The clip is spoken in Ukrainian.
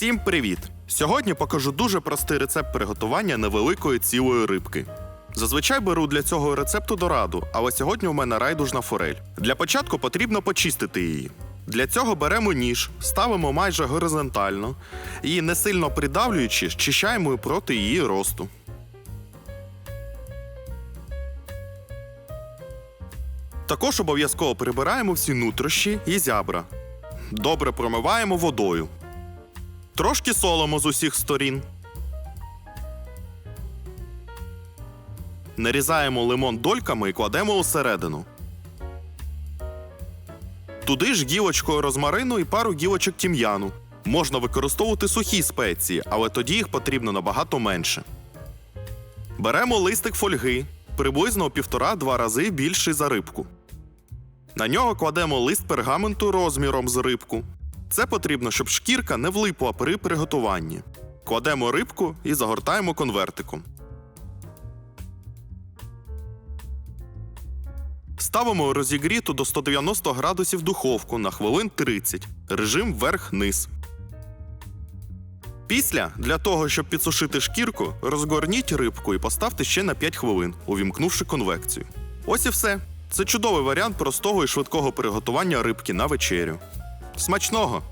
Всім привіт! Сьогодні покажу дуже простий рецепт приготування невеликої цілої рибки. Зазвичай беру для цього рецепту дораду, але сьогодні у мене райдужна форель. Для початку потрібно почистити її. Для цього беремо ніж, ставимо майже горизонтально і, не сильно придавлюючи, щищаємо проти її росту. Також обов'язково прибираємо всі нутрощі і зябра. Добре промиваємо водою. Трошки солимо з усіх сторін. Нарізаємо лимон дольками і кладемо усередину. Туди ж гілочкою розмарину і пару гілочок тім'яну. Можна використовувати сухі спеції, але тоді їх потрібно набагато менше. Беремо листик фольги, приблизно півтора-два рази більший за рибку. На нього кладемо лист пергаменту розміром з рибку. Це потрібно, щоб шкірка не влипла при приготуванні. Кладемо рибку і загортаємо конвертиком. Ставимо розігріту до 190 градусів духовку на хвилин 30, режим вверх-низ. Після, для того, щоб підсушити шкірку, розгорніть рибку і поставте ще на 5 хвилин, увімкнувши конвекцію. Ось і все. Це чудовий варіант простого і швидкого приготування рибки на вечерю. Смачного!